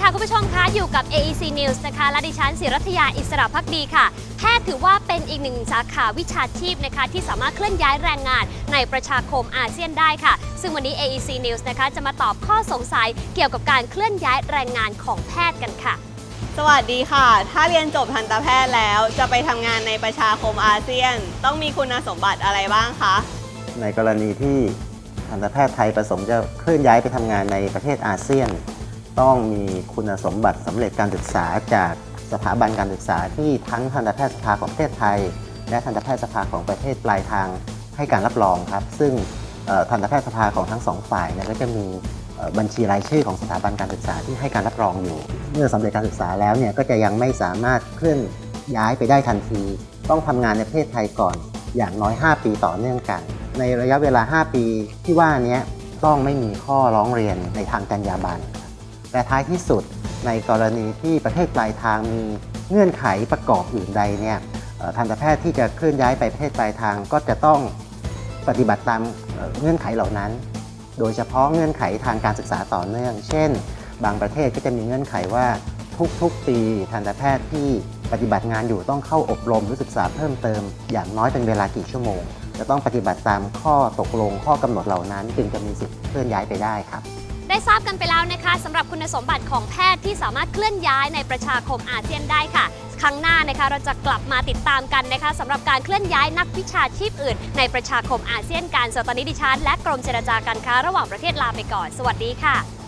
ค่ะ คุณผู้ชมคะอยู่กับ AEC News นะคะและดิฉันศิรัทยาอิสระพักดีค่ะ แพทย์ถือว่าเป็นอีกหนึ่งสาขาวิชาชีพนะคะ ที่สามารถเคลื่อนย้ายแรงงานในประชาคมอาเซียนได้ค่ะ ซึ่งวันนี้ AEC News นะคะ จะมาตอบข้อสงสัยเกี่ยวกับการเคลื่อนย้ายแรงงานของแพทย์กันค่ะ สวัสดีค่ะ ถ้าเรียนจบทันตแพทย์แล้ว จะไปทำงานในประชาคมอาเซียน ต้องมีคุณสมบัติอะไรบ้างคะ ในกรณีที่ทันตแพทย์ไทยประสงค์จะเคลื่อนย้ายไปทำงานในประเทศอาเซียน ต้องมีคุณสมบัติสำเร็จการศึกษาจากสถาบันการศึกษาที่ทั้งทันตแพทยสภาของประเทศไทย และทันตแพทยสภาของประเทศปลายทางให้การรับรองครับ ซึ่งทันตแพทยสภาของทั้งสองฝ่ายเนี่ยก็จะมีบัญชีรายชื่อของสถาบันการศึกษาที่ให้การรับรองอยู่ เมื่อสำเร็จการศึกษาแล้วเนี่ยก็จะยังไม่สามารถเคลื่อนย้ายไปได้ทันที ต้องทำงานในประเทศไทยก่อนอย่างน้อย 5 ปีต่อเนื่องกัน ในระยะเวลา 5 ปีที่ว่านี้ต้องไม่มีข้อร้องเรียนในทางจรรยาบรรณ และท้ายที่สุดในกรณีที่ประเทศปลายทางมีเงื่อนไขประกอบอื่นใดเนี่ยทันตแพทย์ที่จะเคลื่อนย้ายไปประเทศปลายทางก็จะต้องปฏิบัติตามเงื่อนไขเหล่านั้น โดยเฉพาะเงื่อนไขทางการศึกษาต่อเนื่อง เช่น บางประเทศก็จะมีเงื่อนไขว่าทุกๆ ปีทันตแพทย์ที่ปฏิบัติงานอยู่ต้องเข้าอบรมหรือศึกษาเพิ่มเติม อย่างน้อยเป็นเวลากี่ชั่วโมง จะต้องปฏิบัติตามข้อตกลงข้อกำหนดเหล่านั้น จึงจะมีสิทธิ์เคลื่อนย้ายไปได้ครับ ได้ทราบกันไปแล้วนะคะสำหรับคุณสมบัติของแพทย์ที่สามารถเคลื่อนย้ายในประชาคมอาเซียนได้ค่ะ ครั้งหน้านะคะเราจะกลับมาติดตามกันนะคะสำหรับการเคลื่อนย้ายนักวิชาชีพอื่น ในประชาคมอาเซียนการส่วนตอนนี้ดิฉันและกรมเจรจาการค้าระหว่างประเทศลาไปก่อน สวัสดีค่ะ